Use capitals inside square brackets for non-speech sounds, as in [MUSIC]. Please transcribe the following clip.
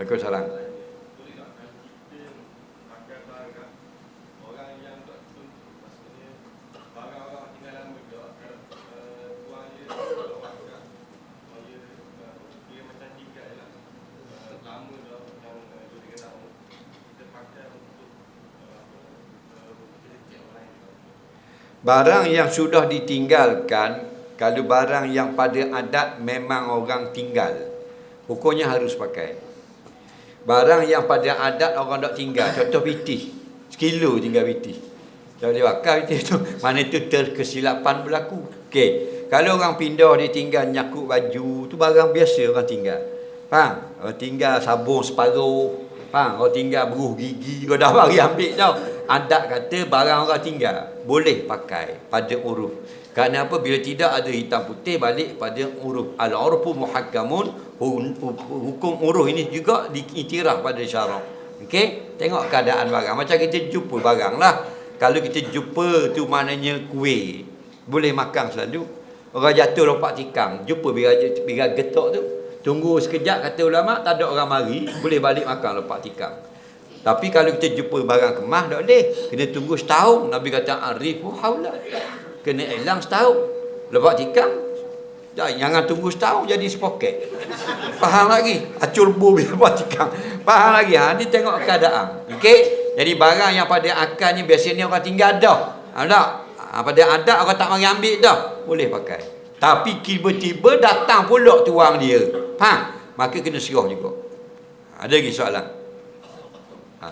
Waalaikumsalam. Barang yang sudah ditinggalkan kalau barang yang pada adat memang orang tinggal hukumnya harus pakai. Barang yang pada adat orang tak tinggal contoh pitih. Sekilo tinggal pitih. Kalau dia bakar pitih tu [LAUGHS] mana tu terkesilapan berlaku. Okey. Kalau orang pindah dia tinggal nyakut baju tu barang biasa orang tinggal. Faham? Orang tinggal sabun separuh. Faham? Orang tinggal beruh gigi kau dah bagi ambil tau. Adat kata barang orang tinggal boleh pakai pada uruf. Kerana apa? Bila tidak ada hitam putih balik pada uruf. Al-urfu muhakkamun hukum uruf ini juga diiktiraf pada syarak. Okey? Tengok keadaan barang. Macam kita jumpa barang lah. Kalau kita jumpa tu maknanya kuih. Boleh makan selalu. Orang jatuh lompat tikam. Jumpa bila, bila getok tu. Tunggu sekejap kata ulama tak ada orang mari. Boleh balik makan lompat tikam. Tapi kalau kita jumpa barang kemah tak boleh. Kena tunggu setahun. Nabi kata arifu haula. Kena elang setahun. Lepas tikam. Jangan tunggu setahun jadi sepoket. Faham lagi? Acul bu [LAUGHS] lepas tikam. Faham lagi? Ha? Ni tengok keadaan. Okey? Jadi barang yang pada akalnya biasanya orang tinggal dah. Ha, tak? Ha, pada adat orang tak mari ambil dah. Boleh pakai. Tapi tiba-tiba datang pula tuang dia. Faham? Maka kena serah juga. Ada lagi soalan? Ha.